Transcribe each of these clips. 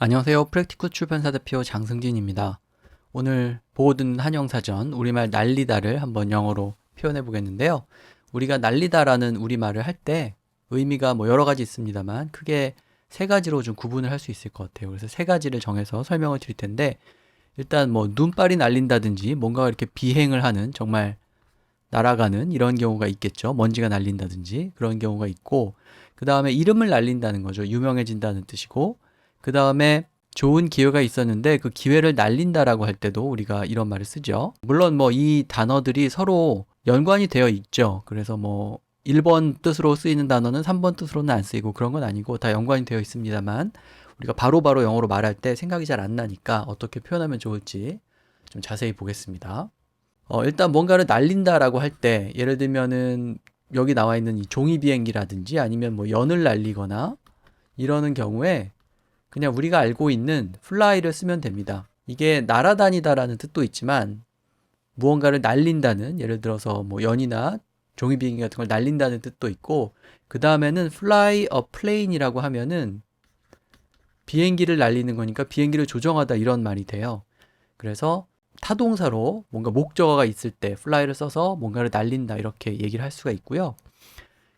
안녕하세요. 프랙티쿠 출판사 대표 장승진입니다. 오늘 듣는 한영사전 우리말 날리다를 한번 영어로 표현해 보겠는데요. 우리가 날리다라는 우리말을 할 때 의미가 뭐 여러 가지 있습니다만 크게 세 가지로 좀 구분을 할 수 있을 것 같아요. 그래서 세 가지를 정해서 설명을 드릴 텐데 일단 뭐 눈발이 날린다든지 뭔가 이렇게 비행을 하는 정말 날아가는 이런 경우가 있겠죠. 먼지가 날린다든지 그런 경우가 있고 그 다음에 이름을 날린다는 거죠. 유명해진다는 뜻이고 그 다음에 좋은 기회가 있었는데 그 기회를 날린다라고 할 때도 우리가 이런 말을 쓰죠. 물론 뭐 이 단어들이 서로 연관이 되어 있죠. 그래서 뭐 1번 뜻으로 쓰이는 단어는 3번 뜻으로는 안 쓰이고 그런 건 아니고 다 연관이 되어 있습니다만 우리가 바로바로 바로 영어로 말할 때 생각이 잘 안 나니까 어떻게 표현하면 좋을지 좀 자세히 보겠습니다. 어, 일단 뭔가를 날린다라고 할 때 예를 들면은 여기 나와 있는 이 종이 비행기라든지 아니면 뭐 연을 날리거나 이러는 경우에 그냥 우리가 알고 있는 fly를 쓰면 됩니다. 이게 날아다니다라는 뜻도 있지만 무언가를 날린다는 예를 들어서 뭐 연이나 종이 비행기 같은 걸 날린다는 뜻도 있고 그 다음에는 fly a plane이라고 하면은 비행기를 날리는 거니까 비행기를 조정하다 이런 말이 돼요. 그래서 타동사로 뭔가 목적어가 있을 때 fly를 써서 뭔가를 날린다 이렇게 얘기를 할 수가 있고요.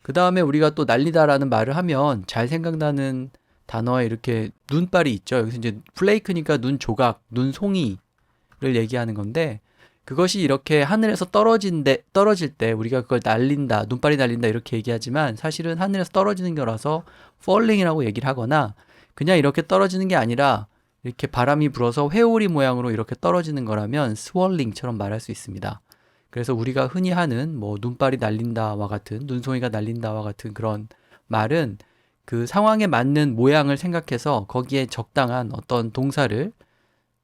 그 다음에 우리가 또 날리다라는 말을 하면 잘 생각나는 단어에 이렇게 눈발이 있죠. 여기서 이제 플레이크니까 눈 조각, 눈 송이를 얘기하는 건데 그것이 이렇게 하늘에서 떨어진데 떨어질 때 우리가 그걸 날린다, 눈발이 날린다 이렇게 얘기하지만 사실은 하늘에서 떨어지는 거라서 falling이라고 얘기를 하거나 그냥 이렇게 떨어지는 게 아니라 이렇게 바람이 불어서 회오리 모양으로 이렇게 떨어지는 거라면 swirling처럼 말할 수 있습니다. 그래서 우리가 흔히 하는 뭐 눈발이 날린다와 같은 눈송이가 날린다와 같은 그런 말은 그 상황에 맞는 모양을 생각해서 거기에 적당한 어떤 동사를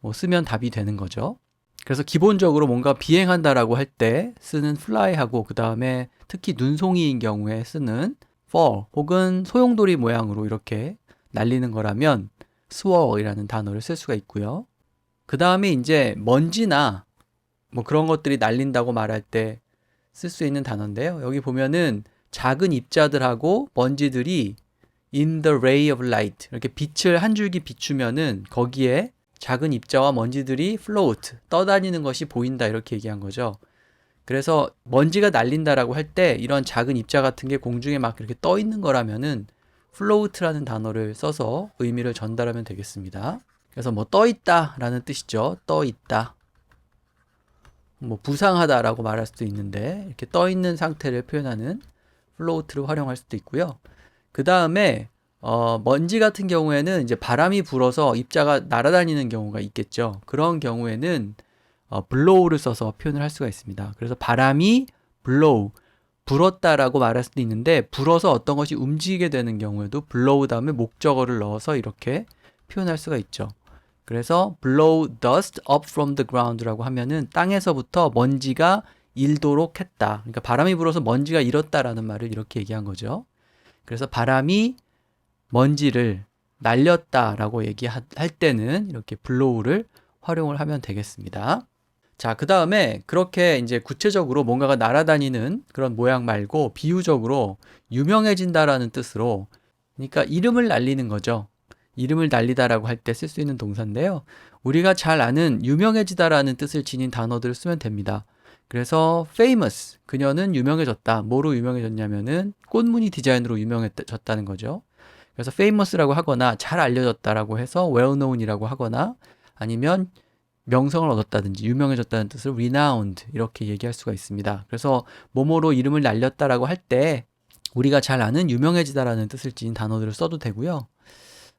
뭐 쓰면 답이 되는 거죠. 그래서 기본적으로 뭔가 비행한다라고 할 때 쓰는 fly하고 그 다음에 특히 눈송이인 경우에 쓰는 fall 혹은 소용돌이 모양으로 이렇게 날리는 거라면 swirl이라는 단어를 쓸 수가 있고요. 그 다음에 이제 먼지나 뭐 그런 것들이 날린다고 말할 때 쓸 수 있는 단어인데요. 여기 보면은 작은 입자들하고 먼지들이 in the ray of light 이렇게 빛을 한 줄기 비추면은 거기에 작은 입자와 먼지들이 float 떠다니는 것이 보인다 이렇게 얘기한 거죠. 그래서 먼지가 날린다라고 할 때 이런 작은 입자 같은 게 공중에 막 이렇게 떠 있는 거라면은 float라는 단어를 써서 의미를 전달하면 되겠습니다. 그래서 뭐 떠 있다라는 뜻이죠. 떠 있다. 뭐 부상하다라고 말할 수도 있는데 이렇게 떠 있는 상태를 표현하는 float를 활용할 수도 있고요. 그 다음에 어, 먼지 같은 경우에는 이제 바람이 불어서 입자가 날아다니는 경우가 있겠죠. 그런 경우에는 어, blow를 써서 표현을 할 수가 있습니다. 그래서 바람이 blow, 불었다라고 말할 수도 있는데 불어서 어떤 것이 움직이게 되는 경우에도 blow 다음에 목적어를 넣어서 이렇게 표현할 수가 있죠. 그래서 blow dust up from the ground라고 하면은 땅에서부터 먼지가 일도록 했다. 그러니까 바람이 불어서 먼지가 일었다라는 말을 이렇게 얘기한 거죠. 그래서 바람이 먼지를 날렸다라고 얘기할 때는 이렇게 블로우를 활용을 하면 되겠습니다. 자, 그 다음에 그렇게 이제 구체적으로 뭔가가 날아다니는 그런 모양 말고 비유적으로 유명해진다라는 뜻으로 그러니까 이름을 날리는 거죠. 이름을 날리다라고 할 때 쓸 수 있는 동사인데요. 우리가 잘 아는 유명해지다라는 뜻을 지닌 단어들을 쓰면 됩니다. 그래서 famous 그녀는 유명해졌다. 뭐로 유명해졌냐면은 꽃무늬 디자인으로 유명해졌다는 거죠. 그래서 famous라고 하거나 잘 알려졌다라고 해서 well known이라고 하거나 아니면 명성을 얻었다든지 유명해졌다는 뜻을 renowned 이렇게 얘기할 수가 있습니다. 그래서 뭐뭐로 이름을 날렸다라고 할 때 우리가 잘 아는 유명해지다라는 뜻을 지닌 단어들을 써도 되고요.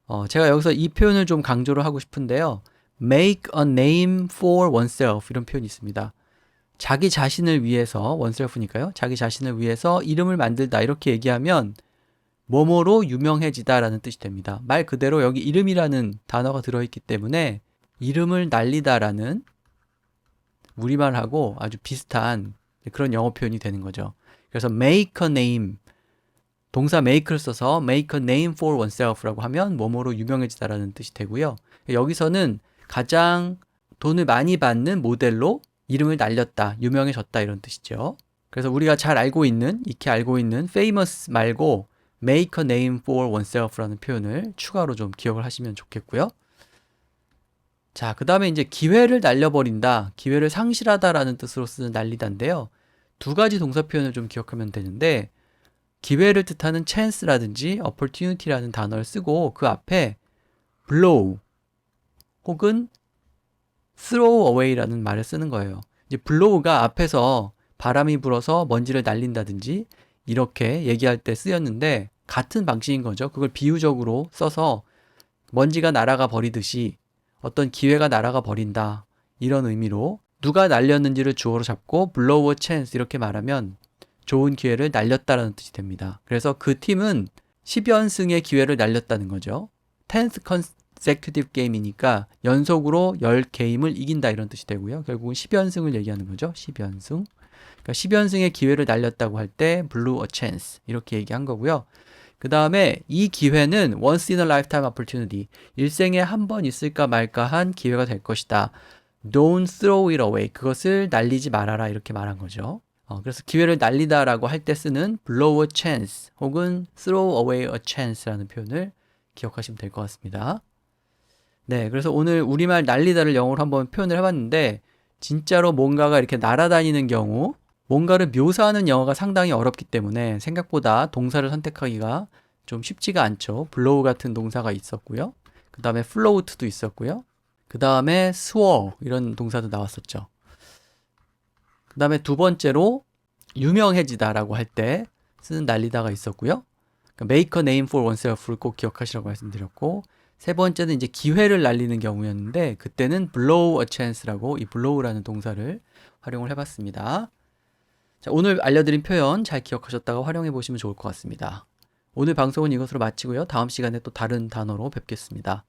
어, 제가 여기서 이 표현을 좀 강조를 하고 싶은데요. make a name for oneself 이런 표현이 있습니다. 자기 자신을 위해서 원셀프니까요. 자기 자신을 위해서 이름을 만들다 이렇게 얘기하면 뭐뭐로 유명해지다라는 뜻이 됩니다. 말 그대로 여기 이름이라는 단어가 들어있기 때문에 이름을 날리다라는 우리말하고 아주 비슷한 그런 영어 표현이 되는 거죠. 그래서 make a name 동사 make를 써서 make a name for oneself라고 하면 뭐뭐로 유명해지다라는 뜻이 되고요. 여기서는 가장 돈을 많이 받는 모델로 이름을 날렸다, 유명해졌다 이런 뜻이죠. 그래서 우리가 잘 알고 있는, 익히 알고 있는 famous 말고 make a name for oneself라는 표현을 추가로 좀 기억을 하시면 좋겠고요. 자, 그 다음에 이제 기회를 날려버린다, 기회를 상실하다라는 뜻으로 쓰는 날리다인데요. 두 가지 동사 표현을 좀 기억하면 되는데, 기회를 뜻하는 chance라든지 opportunity라는 단어를 쓰고 그 앞에 blow 혹은 throw away라는 말을 쓰는 거예요. 이제 blow가 앞에서 바람이 불어서 먼지를 날린다든지 이렇게 얘기할 때 쓰였는데 같은 방식인 거죠. 그걸 비유적으로 써서 먼지가 날아가 버리듯이 어떤 기회가 날아가 버린다. 이런 의미로 누가 날렸는지를 주어로 잡고 blow a chance 이렇게 말하면 좋은 기회를 날렸다라는 뜻이 됩니다. 그래서 그 팀은 10연승의 기회를 날렸다는 거죠. 10th consecutive game이니까 연속으로 10게임을 이긴다 이런 뜻이 되고요. 결국은 10연승을 얘기하는 거죠. 10연승. 그러니까 10연승의 기회를 날렸다고 할 때 blew a chance 이렇게 얘기한 거고요. 그 다음에 이 기회는 once in a lifetime opportunity 일생에 한 번 있을까 말까 한 기회가 될 것이다. Don't throw it away. 그것을 날리지 말아라 이렇게 말한 거죠. 어, 그래서 기회를 날리다라고 할 때 쓰는 blow a chance 혹은 throw away a chance라는 표현을 기억하시면 될 것 같습니다. 네, 그래서 오늘 우리말 날리다를 영어로 한번 표현을 해봤는데 진짜로 뭔가가 이렇게 날아다니는 경우 뭔가를 묘사하는 영어가 상당히 어렵기 때문에 생각보다 동사를 선택하기가 좀 쉽지가 않죠. blow 같은 동사가 있었고요. 그 다음에 float도 있었고요. 그 다음에 swore 이런 동사도 나왔었죠. 그 다음에 두 번째로 유명해지다라고 할 때 쓰는 날리다가 있었고요. 그러니까 make a name for oneself를 꼭 기억하시라고 말씀드렸고 세 번째는 이제 기회를 날리는 경우였는데 그때는 blow a chance라고 이 blow라는 동사를 활용을 해봤습니다. 자, 오늘 알려드린 표현 잘 기억하셨다가 활용해 보시면 좋을 것 같습니다. 오늘 방송은 이것으로 마치고요. 다음 시간에 또 다른 단어로 뵙겠습니다.